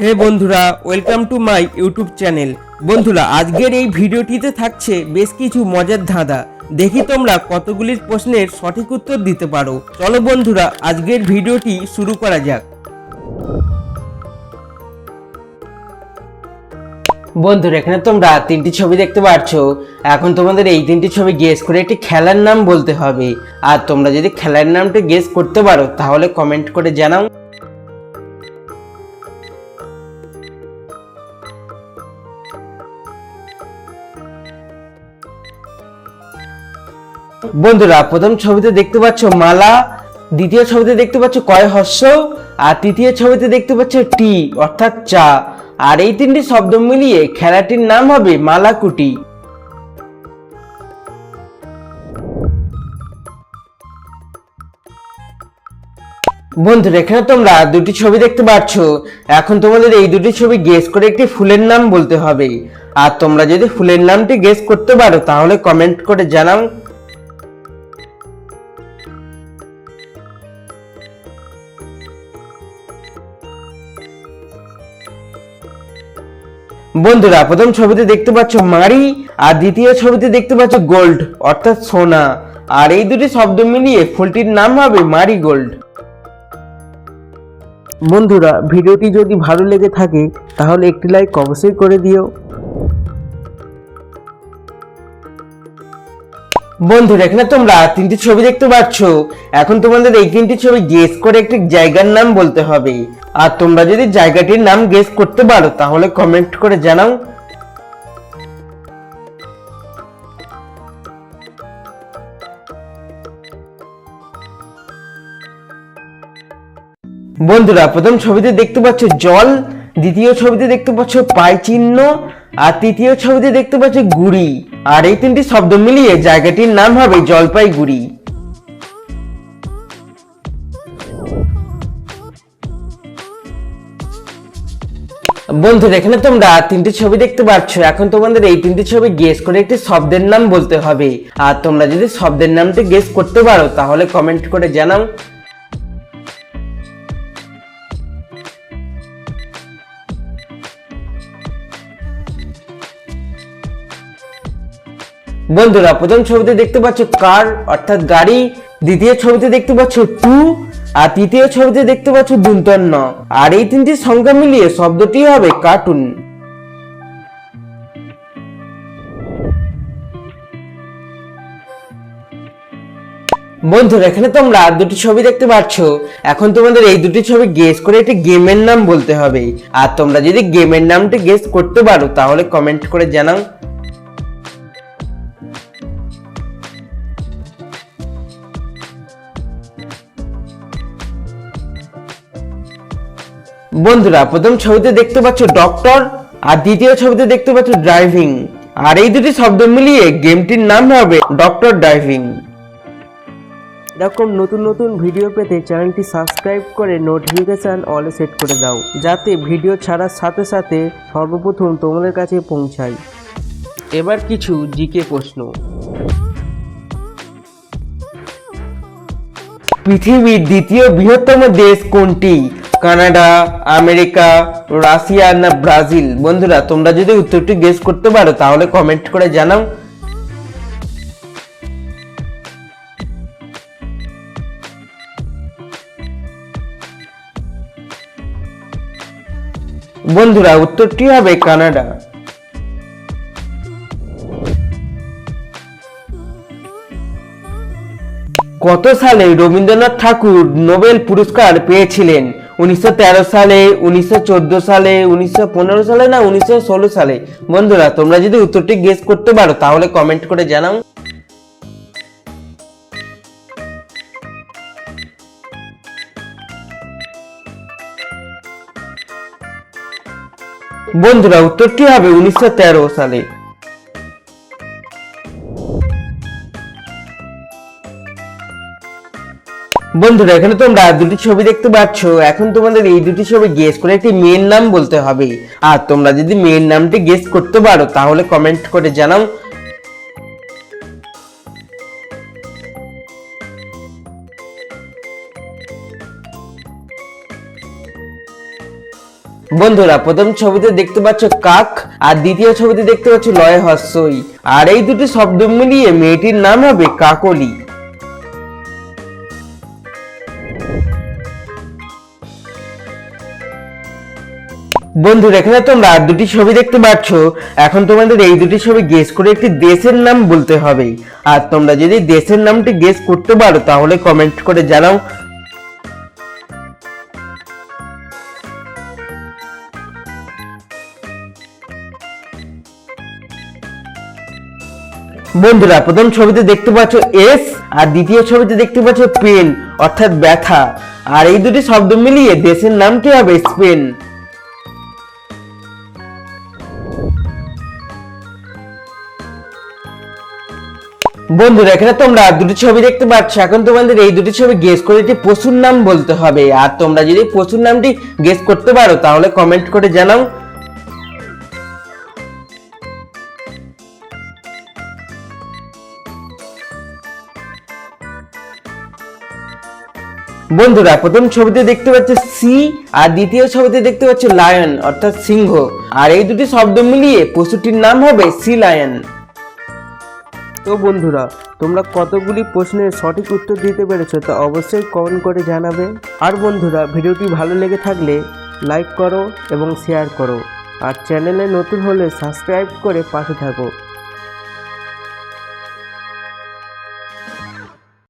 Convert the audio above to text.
হে বন্ধুরা welcome to my YouTube channel বন্ধুরা, আজকের এই ভিডিওটিতে থাকছে বেশ কিছু মজার ধাঁধা। দেখি তোমরা কতগুলির প্রশ্নের সঠিক উত্তর দিতে পারো। চলো বন্ধুরা, আজকের ভিডিওটি শুরু করা যাক। বন্ধুরা, এখানে তোমরা তিনটি ছবি দেখতে পাচ্ছ এখন তোমাদের এই তিনটি ছবি গেস করে একটি খেলার নাম বলতে হবে। আর তোমরা যদি খেলার নামটা গেস করতে পারো, তাহলে কমেন্ট করে জানাও। বন্ধুরা, প্রথম ছবিতে দেখতে পাচ্ছ মালা, দ্বিতীয় ছবিতে দেখতে পাচ্ছ কয় হস্য আর তৃতীয় ছবিতে দেখতে পাচ্ছ টি, অর্থাৎ চা। আর এই তিনটি শব্দ মিলিয়ে খেলাটির নাম হবে মালাকুটি। বন্ধুরা, এখানে তোমরা দুটি ছবি দেখতে পাচ্ছ। এখন তোমাদের এই দুটি ছবি গেস করে একটি ফুলের নাম বলতে হবে। আর তোমরা যদি ফুলের নামটি গেস করতে পারো, তাহলে কমেন্ট করে জানাও। বন্ধুরা, প্রথম ছবিতে দেখতে পাচ্ছ মারি, আর দ্বিতীয় ছবিতে দেখতে পাচ্ছ গোল্ড, অর্থাৎ সোনা। আর এই দুটি শব্দ মিলিয়ে ফুলটির নাম হবে মারি গোল্ড। বন্ধুরা, ভিডিওটি যদি ভালো লেগে থাকে, তাহলে একটি লাইক অবশ্যই করে দিও। বন্ধুরা এখানে তোমরা, তিনটি ছবি দেখতে পাচ্ছ এখন তোমাদের এই তিনটি ছবি গেস করে একটি জায়গার নাম বলতে হবে। আর তোমরা যদি জায়গাটির নাম গেস করতে পারো, তাহলে কমেন্ট করে জানাও। বন্ধুরা, প্রথম ছবিতে দেখতে পাচ্ছ জল। দ্বিতীয় ছবিতে দেখতে পাচ্ছ পাই চিহ্ন আর তৃতীয় ছবিতে দেখতে পাচ্ছ গুড়ি। আর এই তিনটি শব্দ মিলিয়ে জায়গাটির নাম হবে জলপাইগুড়ি। বন্ধুরা এখানে তোমরা, তিনটি ছবি দেখতে পাচ্ছ। এখন তোমাদের এই তিনটি ছবি গেস করে একটি শব্দের নাম বলতে হবে। আর তোমরা যদি শব্দের নামটি গেস করতে পারো, তাহলে কমেন্ট করে জানাও। বন্ধুরা, প্রথম ছবিতে দেখতে পাচ্ছ কার, অর্থাৎ গাড়ি। দ্বিতীয় ছবিতে দেখতে পাচ্ছ টু, আর তৃতীয় ছবিতে দেখতে পাচ্ছ দুন্তন্ন আর এই তিনটি সংখ্যা মিলিয়ে শব্দটি হবে কার্টুন। বন্ধুরা, এখানে তোমরা দুটি ছবি দেখতে পাচ্ছ। এখন তোমাদের এই দুটি ছবি গেস করে একটি গেমের নাম বলতে হবে। আর তোমরা যদি গেমের নামটি গেস করতে পারো, তাহলে কমেন্ট করে জানাও। বন্ধুরা প্রথম ছবিতে দেখতে পাচ্ছ ডক্টর আর দ্বিতীয় ছবিতে দেখতে পাচ্ছ ড্রাইভিং আর এই দুটি শব্দ মিলিয়ে গেমটির নাম হবে ডক্টর ড্রাইভিং এরকম নতুন নতুন ভিডিও পেতে চ্যানেলটি সাবস্ক্রাইব করে নোটিফিকেশান অলে সেট করে দাও যাতে ভিডিও ছাড়ার সাথে সাথে সর্বপ্রথম তোমাদের কাছে পৌঁছায়। এবার কিছু জিকে প্রশ্ন। পৃথিবীর দ্বিতীয় বৃহত্তম দেশ কোনটি? কানাডা, আমেরিকা, রাশিয়া না ব্রাজিল? বন্ধুরা, তোমরা যদি উত্তরটি গেস করতে পারো, তাহলে কমেন্ট করে জানাও। বন্ধুরা, উত্তরটি হবে কানাডা। কত সালে রবীন্দ্রনাথ ঠাকুর নোবেল পুরস্কার পেয়েছিলেন? উনিশশো তেরো সালে, উনিশশো চোদ্দ সালে, উনিশশো পনেরো সালে না, উনিশশো ষোলো সালে? বন্ধুরা, তোমরা যদি উত্তরটি গেস করতে পারো, তাহলে কমেন্ট করে জানাও। বন্ধুরা, উত্তরটি হবে উনিশশো তেরো সালে। বন্ধুরা, এখানে তোমরা দুটি ছবি দেখতে পাচ্ছ। এখন তোমাদের এই দুটি ছবি গেস করে একটি মেয়ের নাম বলতে হবে। আর তোমরা যদি মেয়ের নামটি গেস করতে পারো, তাহলে কমেন্ট করে জানাও। বন্ধুরা, প্রথম ছবিতে দেখতে পাচ্ছ কাক, আর দ্বিতীয় ছবিতে দেখতে পাচ্ছ লয় হস্যই। আর এই দুটি শব্দ মিলিয়ে মেয়েটির নাম হবে কাকলি। বন্ধুরা এখানে তোমরা দুটি ছবি দেখতে পাচ্ছ। এখন তোমাদের এই দুটি ছবি গেস করে একটি দেশের নাম বলতে হবে আর তোমরা যদি দেশের নামটি গেস করতে পারো, তাহলে কমেন্ট করে জানাও বন্ধুরা, প্রথম ছবিতে দেখতে পাচ্ছ এস আর দ্বিতীয় ছবিতে দেখতে পাচ্ছ পেন অর্থাৎ ব্যথা। আর এই দুটি শব্দ মিলিয়ে দেশের নামটি হবে? স্পেন বন্ধুরা, এখানে তোমরা দুটি ছবি দেখতে পাচ্ছ। এখন তোমাদের এই দুটি ছবি গেস করে একটি পশুর নাম বলতে হবে। আর তোমরা যদি পশুর নামটি গেস করতে পারো, তাহলে কমেন্ট করে জানাও। বন্ধুরা, প্রথম ছবিতে দেখতে পাচ্ছ সি, আর দ্বিতীয় ছবিতে দেখতে পাচ্ছ লায়ন, অর্থাৎ সিংহ। আর এই দুটি শব্দ মিলিয়ে পশুটির নাম হবে সি লায়ন। তো বন্ধুরা, তোমরা কতগুলি প্রশ্নের সঠিক উত্তর দিতে পেরেছ তা অবশ্যই কমেন্ট করে জানাবে। আর বন্ধুরা, ভিডিওটি ভালো লেগে থাকলে লাইক করো এবং শেয়ার করো। আর চ্যানেলে নতুন হলে সাবস্ক্রাইব করে পাশে থাকো।